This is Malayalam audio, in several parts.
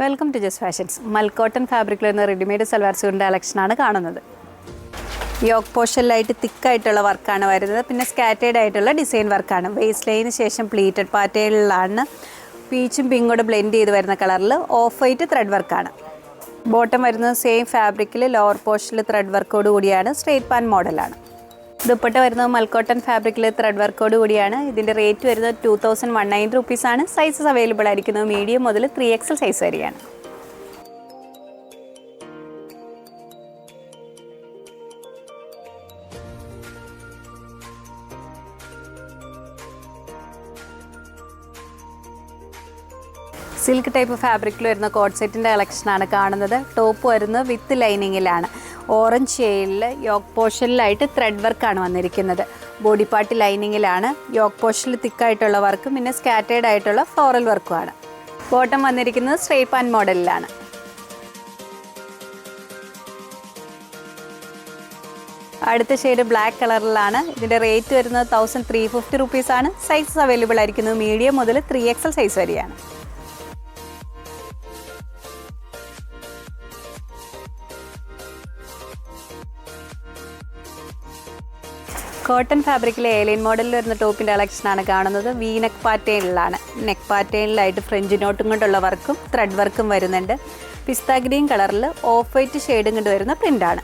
Welcome to just fashions. Mul cotton ഫാബ്രിക്കിൽ നിന്ന് റെഡിമെയ്ഡ് സൽവാർ സ്യൂട്ടിന്റെ കളക്ഷനാണ് കാണുന്നത്. യോക്ക് പോഷനിലായിട്ട് തിക്കായിട്ടുള്ള വർക്കാണ് വരുന്നത്. പിന്നെ സ്കാറ്റേഡ് ആയിട്ടുള്ള ഡിസൈൻ വർക്കാണ് വേസ്റ്റ് ലൈന് ശേഷം പ്ലീറ്റഡ് പാറ്റേണിലാണ്. പീച്ചും പിങ്കോട് ബ്ലെൻഡ് ചെയ്ത് വരുന്ന കളറിൽ ഓഫ് വൈറ്റ് ത്രെഡ് വർക്കാണ് ബോട്ടം വരുന്നത് സെയിം ഫാബ്രിക്കിൽ ലോവർ പോഷനിൽ ത്രെഡ് വർക്കോട് കൂടിയാണ് സ്ട്രേറ്റ് പാൻ മോഡലാണ് ദുപ്പട്ട വരുന്നത് മൽക്കോട്ടൺ ഫാബ്രിക്കിൽ ത്രെഡ് വർക്കോട് കൂടിയാണ്. ഇതിന്റെ റേറ്റ് വരുന്നത് ടു തൗസൻഡ് വൺ നയൻ റുപ്പീസാണ് സൈസസ് അവൈലബിൾ ആയിരിക്കുന്നത് മീഡിയം മുതൽ ത്രീ എക്സൽ സൈസ് വരെയാണ്. സിൽക്ക് ടൈപ്പ് ഫാബ്രിക്കിൽ വരുന്ന കോഡ് സെറ്റിന്റെ കളക്ഷനാണ് കാണുന്നത്. ടോപ്പ് വരുന്നത് വിത്ത് ലൈനിങ്ങിലാണ്. ഓറഞ്ച് ഷെയ്ഡിൽ യോക്ക് പോർഷനിലായിട്ട് ത്രെഡ് വർക്കാണ് വന്നിരിക്കുന്നത്. Body part ലൈനിങ്ങിലാണ്. യോക്ക് പോർഷനിൽ തിക്കായിട്ടുള്ള വർക്കും പിന്നെ സ്കാറ്റേഡ് ആയിട്ടുള്ള ഫ്ലോറൽ വർക്കുമാണ് ബോട്ടം വന്നിരിക്കുന്നത് സ്ട്രേറ്റ് പാൻ മോഡലിലാണ് അടുത്ത ഷെയ്ഡ് ബ്ലാക്ക് കളറിലാണ്. ഇതിന്റെ റേറ്റ് വരുന്നത് തൗസൻഡ് ത്രീ ഫിഫ്റ്റി റുപ്പീസാണ് സൈസസ് അവൈലബിൾ ആയിരിക്കുന്നത് മീഡിയം മുതൽ ത്രീ എക്സൽ സൈസ് വരെയാണ്. കോട്ടൺ ഫാബ്രിക്കിലെ ഏലിയൻ മോഡലിൽ വരുന്ന ടോപ്പിന്റെ കളക്ഷനാണ് കാണുന്നത്. വി നെക്ക് പാറ്റേണിലാണ് നെക്ക് പാറ്റേണിലായിട്ട് ഫ്രഞ്ച് നോട്ടും കൊണ്ടുള്ള വർക്കും ത്രെഡ് വർക്കും വരുന്നുണ്ട്. പിസ്ത ഗ്രീൻ കളറിൽ ഓഫ് വൈറ്റ് ഷെയ്ഡും കൊണ്ട് വരുന്ന പ്രിന്റാണ്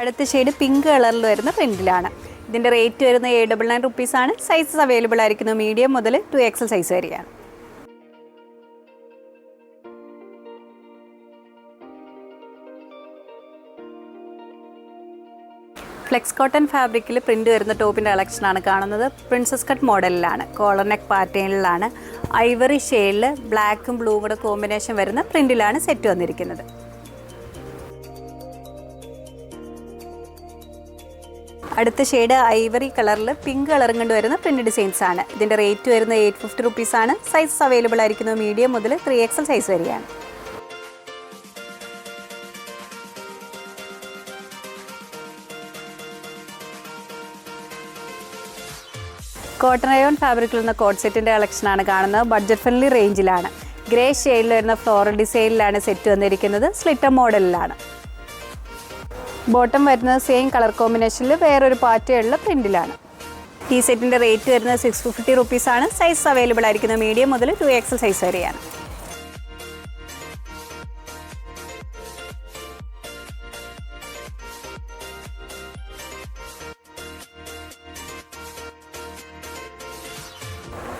അടുത്ത ഷെയ്ഡ് പിങ്ക് കളറിൽ വരുന്ന പ്രിന്റിലാണ് ഇതിന്റെ റേറ്റ് വരുന്നത് എ ഡബിൾ നയൻ റുപ്പീസാണ് സൈസസ് അവൈലബിൾ ആയിരിക്കുന്നത് മീഡിയം മുതൽ ടു എക്സൽ സൈസ് വരെയാണ്. ഫ്ലെക്സ് കോട്ടൺ ഫാബ്രിക്കിൽ പ്രിന്റ് വരുന്ന ടോപ്പിന്റെ കളക്ഷനാണ് കാണുന്നത്. പ്രിൻസസ് കട്ട് മോഡലിലാണ് കോളർ നെക്ക് പാറ്റേണിലാണ് ഐവറി ഷെയ്ഡിൽ ബ്ലാക്കും ബ്ലൂവും കൂടെ കോമ്പിനേഷൻ വരുന്ന പ്രിന്റിലാണ് സെറ്റ് വന്നിരിക്കുന്നത്. അടുത്ത ഷെയ്ഡ് ഐവറി കളറിൽ പിങ്ക് കളറും കൊണ്ട് വരുന്ന പ്രിന്റ് ഡിസൈൻസ് ആണ്. ഇതിന്റെ റേറ്റ് വരുന്നത് എയ്റ്റ് ഫിഫ്റ്റി റുപ്പീസ് ആണ്. സൈസ് അവൈലബിൾ ആയിരിക്കുന്നത് മീഡിയം മുതൽ ത്രീ എക്സൽ സൈസ് വരെയാണ്. കോട്ടൺ അയോൺ ഫാബ്രിക്കിൽ നിന്ന് കോട്ട് സെറ്റിന്റെ കളക്ഷനാണ് കാണുന്നത്. ബഡ്ജറ്റ് ഫ്രണ്ട്ലി റേഞ്ചിലാണ് ഗ്രേ ഷെയ്ഡിൽ വരുന്ന ഫ്ലോറൽ ഡിസൈനിലാണ് സെറ്റ് വന്നിരിക്കുന്നത്. സ്ലിറ്റർ മോഡലിലാണ് ബോട്ടം വരുന്നത് സെയിം കളർ കോമ്പിനേഷനിൽ വേറൊരു പാറ്റേണിലുള്ള പ്രിന്റിലാണ് ഈ സെറ്റിന്റെ റേറ്റ് വരുന്നത് സിക്സ് ഫിഫ്റ്റി റുപ്പീസാണ് സൈസ് അവൈലബിൾ ആയിരിക്കുന്നത് മീഡിയം മുതൽ ടു എക്സൽ സൈസ് വരെയാണ്.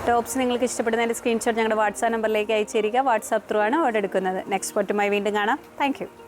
ടോപ്സ് നിങ്ങൾക്ക് ഇഷ്ടപ്പെടുന്നതിന്റെ സ്ക്രീൻഷോട്ട് ഞങ്ങളുടെ വാട്സാപ്പ് നമ്പറിലേക്ക് അയച്ചിരിക്കുക. വാട്സാപ്പ് ത്രൂ ആണ് ഓർഡർ എടുക്കുന്നത്. നെക്സ്റ്റ് പോട്ടുമായി വീണ്ടും കാണാം. താങ്ക്